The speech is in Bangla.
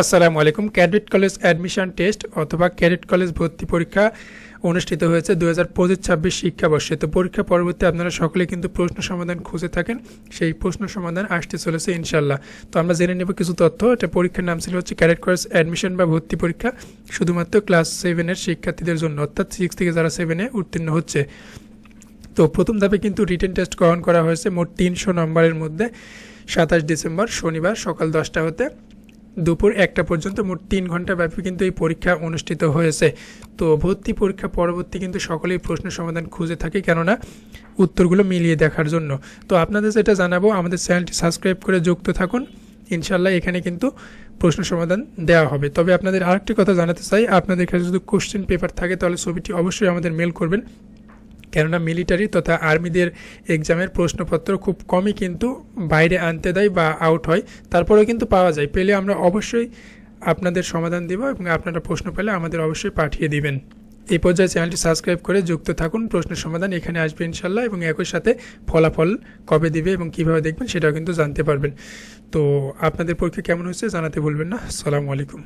আসসালামু আলাইকুম। ক্যাডেট কলেজ অ্যাডমিশন টেস্ট অথবা ক্যাডেট কলেজ ভর্তি পরীক্ষা অনুষ্ঠিত হয়েছে দু হাজার পঁচিশ ছাব্বিশ শিক্ষাবর্ষে। তো পরীক্ষা পরবর্তী আপনারা সকলে কিন্তু প্রশ্ন সমাধান খুঁজে থাকেন। সেই প্রশ্ন সমাধান আসতে চলেছে ইনশাল্লাহ তো আমরা জেনে নেব কিছু তথ্য। এটা পরীক্ষার নাম ছিল হচ্ছে ক্যাডেট কলেজ অ্যাডমিশন বা ভর্তি পরীক্ষা, শুধুমাত্র ক্লাস সেভেনের শিক্ষার্থীদের জন্য, অর্থাৎ সিক্স থেকে যারা সেভেনে উত্তীর্ণ হচ্ছে। তো প্রথম ধাপে কিন্তু রিটেন টেস্ট গ্রহণ করা হয়েছে মোট তিনশো নম্বরের মধ্যে, সাতাশ ডিসেম্বর শনিবার সকাল দশটা হতে। দুপুর একটা পর্যন্ত মোট তিন ঘণ্টা ব্যাপী কিন্তু এই পরীক্ষা অনুষ্ঠিত হয়েছে। তো ভর্তি পরীক্ষা পরবর্তী কিন্তু সকলেই প্রশ্ন সমাধান খুঁজে থাকে কেননা উত্তরগুলো মিলিয়ে দেখার জন্য। তো আপনাদের যেটা জানাব, আমাদের চ্যানেলটি সাবস্ক্রাইব করে যুক্ত থাকুন। ইনশাল্লাহ এখানে কিন্তু প্রশ্ন সমাধান দেওয়া হবে। তবে আপনাদের আরেকটি কথা জানাতে চাই, আপনাদের কাছে যদি কোশ্চেন পেপার থাকে তাহলে ছবিটি অবশ্যই আমাদের মেল করবেন। কেননা মিলিটারি তথা আর্মিদের এক্সামের প্রশ্নপত্র খুব কমই কিন্তু বাইরে আনতে দেয় বা আউট হয়। তারপরেও কিন্তু পাওয়া যায়। পেলে আমরা অবশ্যই আপনাদের সমাধান দেব এবং আপনারা প্রশ্ন পেলে আমাদের অবশ্যই পাঠিয়ে দিবেন। এই পর্যায়ে চ্যানেলটি সাবস্ক্রাইব করে যুক্ত থাকুন। প্রশ্নের সমাধান এখানে আসবে ইনশাল্লাহ এবং একই সাথে ফলাফল কবে দিবে এবং কীভাবে দেখবেন সেটাও কিন্তু জানতে পারবেন। তো আপনাদের পরীক্ষা কেমন হয়েছে জানাতে ভুলবেন না। আসসালামু আলাইকুম।